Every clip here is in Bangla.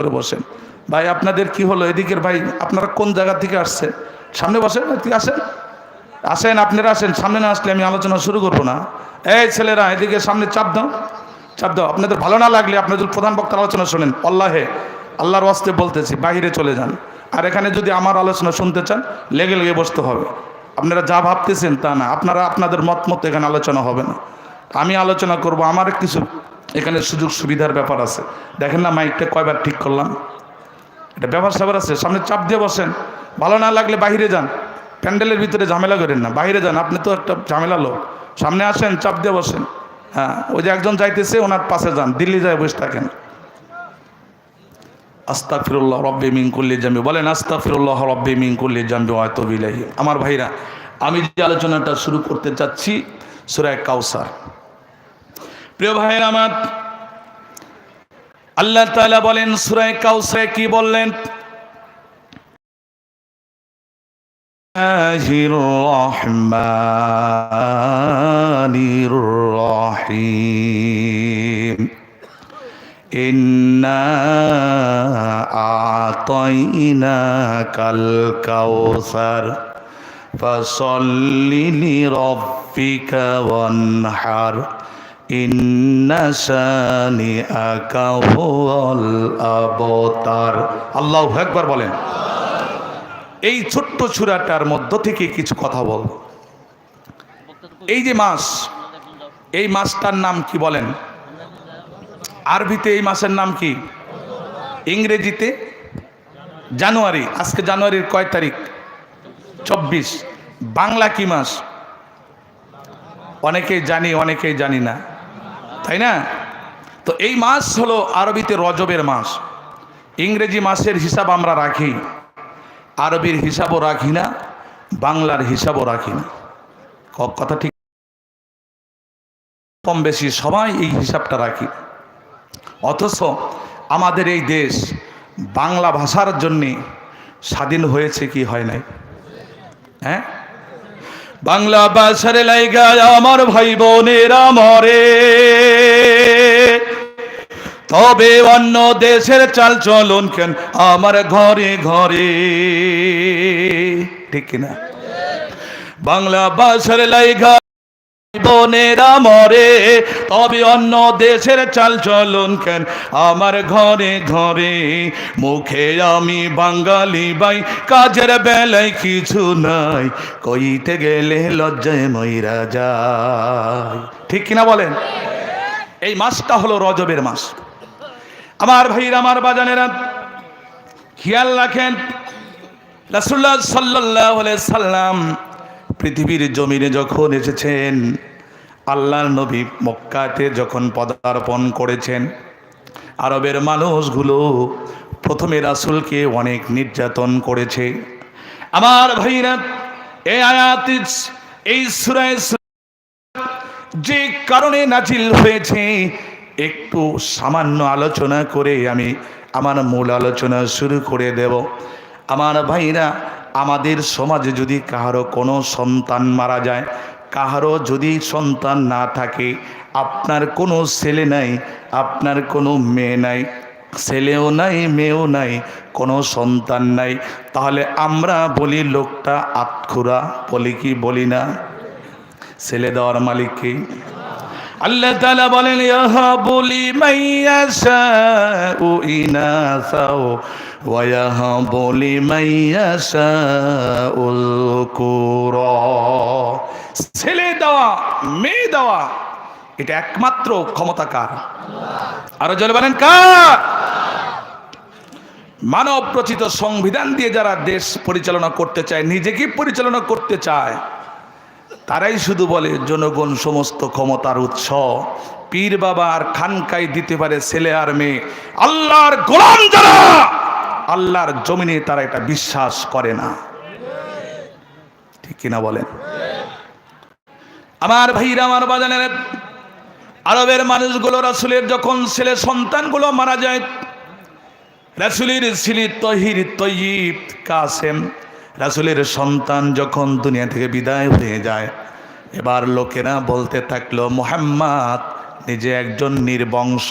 করে বসেন ভাই, আপনাদের কি হলো? এদিকের ভাই, আপনারা কোন জায়গা থেকে আসছেন? সামনে বসেন আসেন। আসেন, আপনারা আসেন। সামনে না আসলে আমি আলোচনা শুরু করব না। এই ছেলেরা, এদিকে সামনে চাপ দাও চাপ দাও। আপনাদের ভালো না লাগলে আপনাদের প্রধান বক্তার আলোচনা শোনেন। আল্লাহে, আল্লাহর ওয়াস্তে বলতেছি বাইরে চলে যান। আর এখানে যদি আমার আলোচনা শুনতে চান, লেগে লেগে বসতে হবে। আপনারা যা ভাবতেছেন তা না। আপনারা আপনাদের মত মতো এখানে আলোচনা হবে না। আমি আলোচনা করব, আমার কিছু এখানে সুযোগ সুবিধার ব্যাপার আছে। দেখেন না মাইকটা কয়বার ঠিক করলাম? এটা ব্যাপার স্যাপার আছে। সামনে চাপ দিয়ে বসেন। ভালো না লাগলে বাইরে যান। প্যান্ডেলের ভিতরে ঝামেলা করেন না। বাইরে যান। আপনি তো একটা ঝামেলা লোক। সামনে আসেন, চাপ দিয়ে বসেন। হ্যাঁ ওই যে একজন যাইতেছে, ওনার পাশে যান। দিল্লি যায়, বসে থাকেন। আস্তা ফিরুল্লাহ রব্বে করলে জাম্বি। বলেন আস্তা ফিরুল্লাহ রব্বে মিঙ্কুল্লি জাম্বি হয়তো বিলাহি আমার ভাইরা, আমি যে আলোচনাটা শুরু করতে চাচ্ছি সুরায় কাউসার প্রিয় ভাইয়ের আমার, আল্লাহ তালা বলেন সুরায় কাউসে কি বললেন? রহমানির রহিম ইন্না আতাইনাকাল কাউসার ফসল্লি লিরব্বিকা ইন্নাসানি আকাহল অবতার আল্লাহ একবার বলেন। এই ছোট্ট ছুরাটার মধ্য থেকে কিছু কথা বল। এই যে মাস এই মাসটার নাম কি বলেন? আরবিতে এই মাসের নাম কি? ইংরেজিতে জানুয়ারি। আজকে জানুয়ারির কয় তারিখ? চব্বিশ। বাংলা কি মাস অনেকেই জানি অনেকেই জানি না। তাই না? তো এই মাস হলো আরবিতে রজবের মাস। ইংরেজি মাসের হিসাব আমরা রাখি। আরবির হিসাবও রাখি না, বাংলার হিসাবও রাখি না। কথা ঠিক? কম বেশি সবাই এই হিসাবটা রাখি। অথচ আমাদের এই দেশ বাংলা ভাষার জন্যে স্বাধীন হয়েছে কি হয় নাই? হ্যাঁ? বাংলা ভাষার লাইগা আমার ভাই বোনেরা মরে। তবে অন্য দেশের চাল চলন কেন? আমার ঘরে ঘরে। ঠিক কিনা? বাংলা ভাষার লাইগা বোনেরা মরে তবে অন্য দেশের চাল চলন কেন? আমার ঘরে ঘরে মুখে আমি বাঙালি বাই, কাজের বেলায় কিছু নাই। কইতে গেলে লজ্জায় ময়রা যায়। ঠিক কিনা বলেন? এই মাসটা হলো রজবের মাস। আমার ভাইরা, আমার বাজানেরা, খেয়াল রাখেন রাসুল্লাহ সাল্লাহ সাল্লাম পৃথিবীর জমিনে যখন এসেছেন আল্লাহর নবী মক্কাতে যখন পদার্পণ করেছেন, আরবের মানুষগুলো প্রথমে রাসুলকে অনেক নির্যাতন করেছে। আমার ভাইরা এই সুরায় যে কারণে নাজিল হয়েছে, একটু সামান্য আলোচনা করে আমি আমার মূল আলোচনা শুরু করে দেব। আমার ভাইরা, আমাদের সমাজে যদি কাহারও কোনো সন্তান মারা যায় কাহারও যদি সন্তান না থাকে, আপনার কোনো ছেলে নাই, আপনার কোনো মেয়ে নাই, ছেলেও নাই, মেয়েও নাই, কোনো সন্তান নাই, তাহলে আমরা বলি লোকটা আতখুরা, বলি কি, বলি না। ছেলে দেওয়ার মালিককে আল্লাহ তাআলা বলেন বলি ইয়াহাবু লিমাইয়াশাউ ইনাসাও ওয়া ইয়াহাবু লিমাইয়াশাউল কুরা ছেলে দেওয়া, মেয়ে দেওয়া, এটা একমাত্র ক্ষমতা কার? আরও জলে বলেন কার? মানব রচিত সংবিধান দিয়ে যারা দেশ পরিচালনা করতে চায়, নিজেকে পরিচালনা করতে চায়, তারাই শুধু বলে, জনগণ সমস্ত ক্ষমতার উৎস, পীর বাবা আর খানকাই দিতে পারে ছেলে আর মেয়ে। আল্লাহর গোলাম যারা, আল্লাহর জমিনে তারা এটা বিশ্বাস করে না। ঠিক কিনা বলেন? আমার ভাইরা, আমার বাজানের, আরবের মানুষগুলো, রাসুলের যখন ছেলে সন্তানগুলো মারা যায়, রাসুলের ছিলি তহির তৈব কাসেম, রাসুলের সন্তান যখন দুনিয়া থেকে বিদায় হয়ে যায়, এবার লোকেরা বলতে থাকল, মোহাম্মদ নিজে একজন নির্বংশ।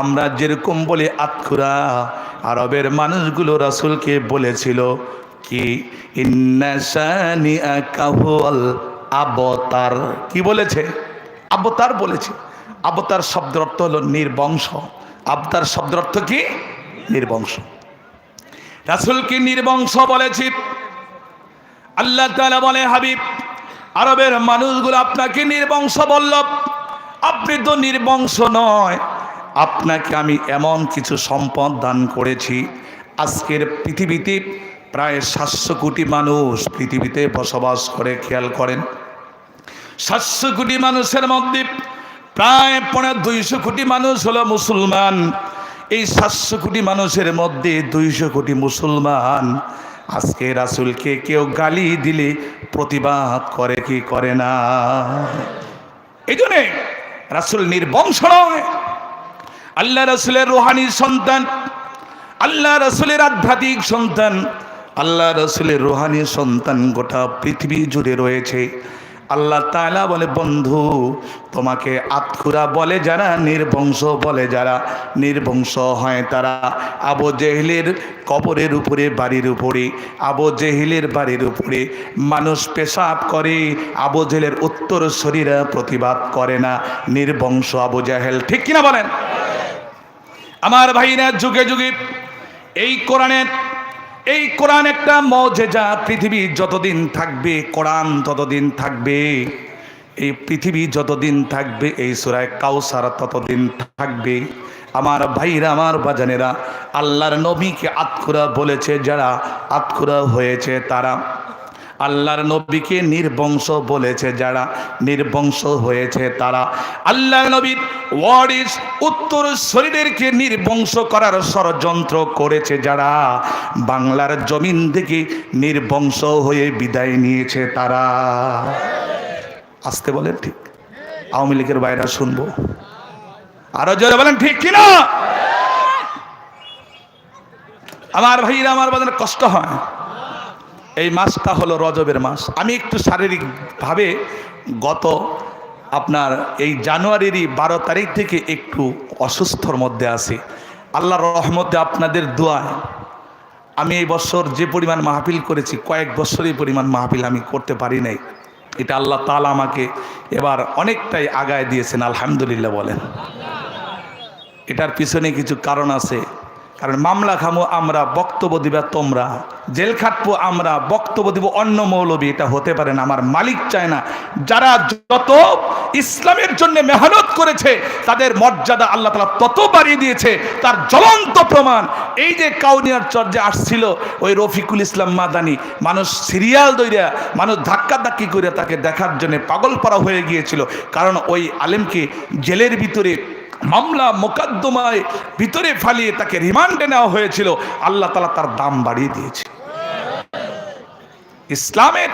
আমরা যেরকম বলি আতখুরা। আরবের মানুষগুলো রাসুলকে বলেছিল কি ইন্নাসানি কাহুল আবতার কি বলেছে? আবতার বলেছে। আবতার শব্দের অর্থ হলো নির্বংশ। আবতার শব্দের অর্থ কি? নির্বংশ। রাসুলকে নির্বংশ বলেছি। আল্লাহ বলে, হাবিব, আরবের মানুষগুলো আপনাকে নির্বংশ বলল। আপনি তো নির্বংশ নয়। আপনাকে আমি এমন কিছু সম্পদ দান করেছি। আজকের পৃথিবীতে প্রায় সাতশো কোটি মানুষ পৃথিবীতে বসবাস করে, খেয়াল করেন। সাতশো কোটি মানুষের মধ্যে প্রায় পনেরো দুইশো কোটি মানুষ হলো মুসলমান। এই সাতশো কোটি মানুষের মধ্যে দুইশো কোটি মুসলমান। আজকে রাসুলকে কেউ গালি দিলে প্রতিবাদ করে কি করে না? এই জন্যে রাসুল নির্বংশ নয়। আল্লাহ রসুলের রোহানি সন্তান, আল্লাহ রসুলের আধ্যাত্মিক সন্তান, আল্লাহ রসুলের রোহানি সন্তান গোটা পৃথিবী জুড়ে রয়েছে। আল্লাহ তাআলা বলে, বন্ধু, তোমাকে আতখুরা বলে যারা, নির্বংশ বলে যারা। নির্বংশ হয় তারা আবু জেহিলের কবরের উপরে, বাড়ির উপরে। আবু জেহিলের বাড়ির উপরে। মানুষ পেশাব করে, আবু জেহেলের উত্তর শরীরা প্রতিবাদ করে না। নির্বংশ আবু জাহেল। ঠিক কিনা বলেন? আমার ভাইরা যুগে যুগে এই কোরআনের এই কোরআন একটা মজেজা, পৃথিবী যতদিন থাকবে, কোরআন ততদিন থাকবে, এই পৃথিবী যতদিন থাকবে, এই সুরায় কাউসার ততদিন থাকবে। আমার ভাইরা, আমার বাজানেরা, আল্লাহর নবীকে আতকুরা বলেছে, যারা আতকুরা হয়েছে তারা। আল্লাহর নবীকে নির্বংশ বলেছে যারা নির্বংশ হয়েছে তারা। আল্লাহর নবীর ওয়ারিস উত্তর শরীরেরকে নির্বংশ করার ষড়যন্ত্র করেছে যারা। বাংলার জমিন থেকে নির্বংশ হয়ে বিদায় নিয়েছে তারা। আসতে বলেন ঠিক। আওয়ামী লীগের বাইরা শুনব। আরও জোরে বলেন ঠিক কিনা? আমার ভাইরা, আমার বাজারে কষ্ট হয়। এই মাসটা হলো রজবের মাস। আমি একটু শারীরিকভাবে গত আপনার এই জানুয়ারিরই বারো তারিখ থেকে একটু অসুস্থর মধ্যে আছি। আল্লাহর রহমতে আপনাদের দোয়ায় আমি এই বছর যে পরিমাণ মাহফিল করেছি, কয়েক বছরই পরিমাণ মাহফিল আমি করতে পারি নাই। এটা আল্লাহ তালা আমাকে এবার অনেকটাই আগায় দিয়েছেন, আলহামদুলিল্লাহ বলেন। এটার পিছনে কিছু কারণ আছে। কারণ মামলা খামো আমরা, বক্তব্য দিবা তোমরা। জেল খাটবো আমরা, বক্তব্য দিব অন্য মৌলবী, এটা হতে পারে না। আমার মালিক চায় না। যারা যত ইসলামের জন্য মেহনত করেছে, তাদের মর্যাদা আল্লাহ তালা তত বাড়িয়ে দিয়েছে, তার জ্বলন্ত প্রমাণ। এই যে কাউনিয়ার চর্যা আসছিল, ওই রফিকুল ইসলাম মাদানি, মানুষ সিরিয়াল দইরা, মানুষ ধাক্কা ধাক্কি করে তাকে দেখার জন্য পাগল পাড়া হয়ে গিয়েছিল। কারণ ওই আলেমকে জেলের ভিতরে মামলা মোকদ্দমায় ভিতরে ফালিয়ে তাকে রিমান্ডে নেওয়া হয়েছিল। আল্লাহ তালা তার দাম বাড়িয়ে দিয়েছে। ইসলামের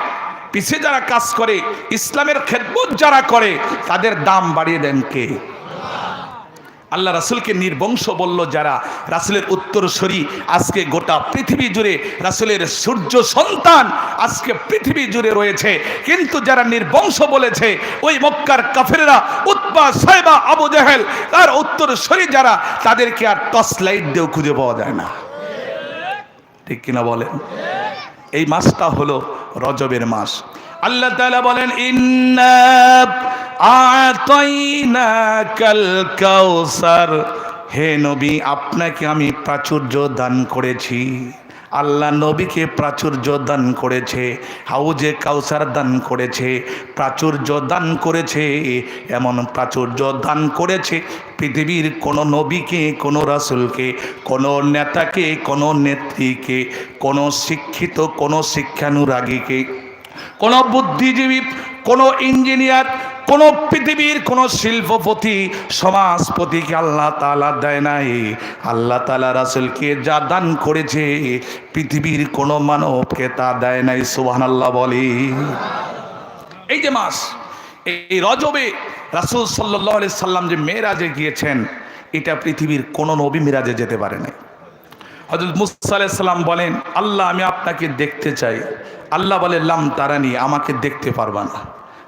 পিছে যারা কাজ করে, ইসলামের খেদমত যারা করে, তাদের দাম বাড়িয়ে দেন কে? আল্লাহ রাসুলকে নির্বংশ বলল, যারা রাসুলের উত্তরসরি, আজকে গোটা পৃথিবী জুড়ে রাসুলের সূর্য সন্তান আজকে পৃথিবী জুড়ে রয়েছে। কিন্তু যারা নির্বংশ বলেছে, ওই মক্কার কাফেরা উৎপা সাহেবা আবু জাহেল তার উত্তরসরি যারা, তাদেরকে আর টর্চ লাইট দিয়েও খুঁজে পাওয়া যায় না। ঠিক কিনা বলেন? এই মাসটা হলো রজবের মাস। আল্লাহ তাআলা বলেন, ইন্না হে নবী, আপনাকে আমি প্রাচুর্য দান করেছি। আল্লাহ নবীকে প্রাচুর্য দান করেছে, হাউজে কাউসার দান করেছে, প্রাচুর্য দান করেছে, এমন প্রাচুর্য দান করেছে পৃথিবীর কোনো নবীকে, কোনো রাসুলকে, কোনো নেতাকে, কোনো নেত্রীকে, কোনো শিক্ষিত, কোনো শিক্ষানুরাগীকে। কোনো বুদ্ধিজীবী, কোনো ইঞ্জিনিয়ার, কোনো পৃথিবীর কোনো শিল্পপতি, সমাজপতিকে আল্লাহ তালা দেয় নাই। আল্লাহ তালা রাসুলকে যা দান করেছে, পৃথিবীর কোনো মানবকে তা দেয় নাই সুবাহান আল্লাহ বলে। এই যে মাস, এই রজবে রাসুল সাল্লাহ সাল্লাম যে মেয়েরাজে গিয়েছেন, এটা পৃথিবীর কোনো নবী মেরাজে যেতে পারে নাই। হজরত মুসা বলেন, আল্লাহ, আমি আপনাকে দেখতে চাই। আল্লাহ বলে, লাম তারানি, আমাকে দেখতে পারবা না।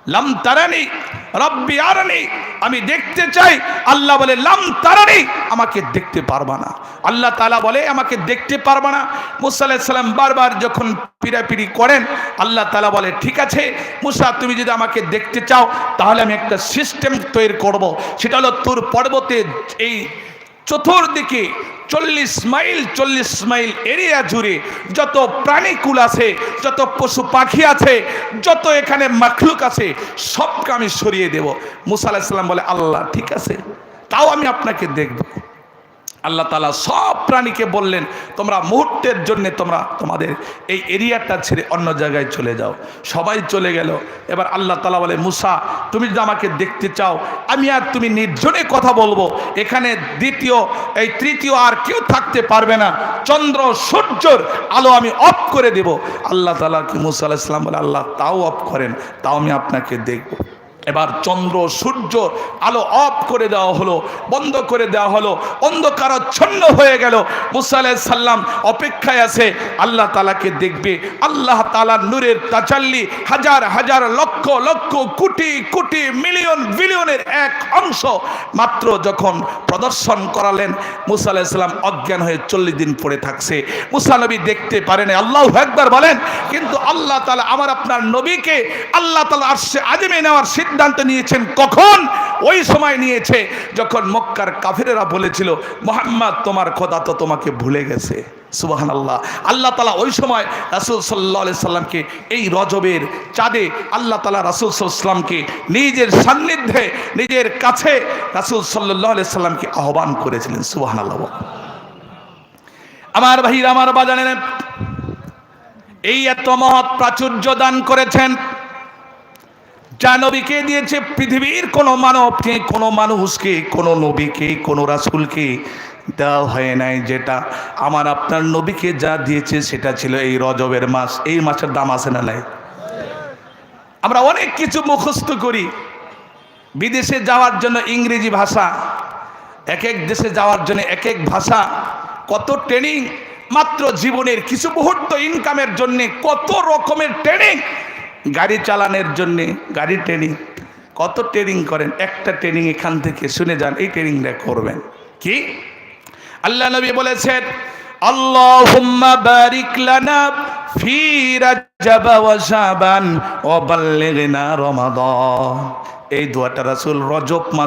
লাম তারানি, রব্বি আরানি, আমি দেখতে চাই। আল্লাহ বলে, লাম তারানি, আমাকে দেখতে পারবা না। আল্লাহ তালা বলে, আমাকে দেখতে পারবা না। মুসা আলাইসাল্লাম বারবার যখন পিড়াপিড়ি করেন, আল্লাহ তালা বলে, ঠিক আছে, মুসা, তুমি যদি আমাকে দেখতে চাও, তাহলে আমি একটা সিস্টেম তৈরি করব। সেটা হলো তোর পর্বতে এই চতুর্দিকে চল্লিশ মাইল চল্লিশ মাইল এরিয়া জুড়ে যত প্রাণীকুল আছে, যত পশু পাখি আছে, যত এখানে মাখলুক আছে, সবকে আমি সরিয়ে দেব। মুসা আলাহিসাল্লাম বলে, আল্লাহ, ঠিক আছে, তাও আমি আপনাকে দেখব। আল্লাহ তালা সব প্রাণীকে বললেন, তোমরা মুহূর্তের জন্য তোমরা তোমাদের এই এরিয়াটা ছেড়ে অন্য জায়গায় চলে যাও। সবাই চলে গেল। এবার আল্লাহ তালা বলে, মুসা, তুমি যদি আমাকে দেখতে চাও, আমি আর তুমি নির্জনে কথা বলব। এখানে দ্বিতীয়, এই তৃতীয় আর কেউ থাকতে পারবে না। চন্দ্র, সূর্যর আলো আমি অফ করে দেব। আল্লাহ তালা কি মুসা আলাহিসাম বলে, আল্লাহ, তাও অফ করেন, তাও আমি আপনাকে দেখব। এবার চন্দ্র, সূর্য আলো অফ করে দেওয়া হলো, বন্ধ করে দেওয়া হলো, অন্ধকারচ্ছন্ন হয়ে গেল। মুসা সাল্লাম অপেক্ষায় আছে, আল্লাহ তালাকে দেখবে। আল্লাহ তালা নূরের তাচাল্লি হাজার হাজার লক্ষ লক্ষ লক্ষ, কোটি কোটি, মিলিয়ন, বিলিয়নের এক অংশ মাত্র যখন প্রদর্শন করালেন, মুসা আলাইসাল্লাম অজ্ঞান হয়ে চল্লিশ দিন পড়ে থাকছে। মুসা নবী দেখতে পারেন আল্লাহ একবার বলেন, কিন্তু আল্লাহ তালা আমার আপনার নবীকে আল্লাহ তালা আসছে আজমে নেওয়ার সিদ্ধান্ত নিয়েছেন কখন? ওই সময় নিয়েছে যখন মক্কার কাফিরেরা বলেছিল, মোহাম্মদ, তোমার খোদা তো তোমাকে ভুলে গেছে। সুবাহান আল্লাহ আল্লাহ তালা ওই সময় রাসুল সাল্লাহ সাল্লামকে এই রজবের চাঁদে আল্লাহ তালা রাসুল সাল্লামকে নিজের সান্নিধ্যে, নিজের কাছে রাসুল সাল্লাহ সাল্লামকে আহ্বান করেছিলেন সুবাহান আল্লাহ আমার ভাইরা, আমার বাজানের, এই এত মহৎ প্রাচুর্য দান করেছেন, যা নবীকে দিয়েছে পৃথিবীর কোনো মানবকে, কোনো মানুষকে, কোনো নবীকে, কোনো রাসুলকে দেওয়া হয় নাই যেটা আমার আপনার নবীকে যা দিয়েছে সেটা ছিল এই রজবের মাস। এই মাসের দাম আছে না নাই? আমরা অনেক কিছু মুখস্থ করি। বিদেশে যাওয়ার জন্য ইংরেজি ভাষা এক এক দেশে যাওয়ার জন্য এক এক ভাষা, কত ট্রেনিং মাত্র জীবনের কিছু মুহূর্ত ইনকামের জন্য, কত রকমের ট্রেনিং গাড়ি চালানোর জন্যে, গাড়ি ট্রেনিং কত ট্রেনিং করেন, একটা ট্রেনিং এখান থেকে শুনে যান, এই ট্রেনিংটা করবেন। কি? আল্লাহ নবী বলেছেন, আল্লাহুম্মা বারিক লানা ফি রাজাব ওয়া শাবান ওয়া বাল্লিগনা রমাদান। এই দোয়াটা রাসূল রজব মাস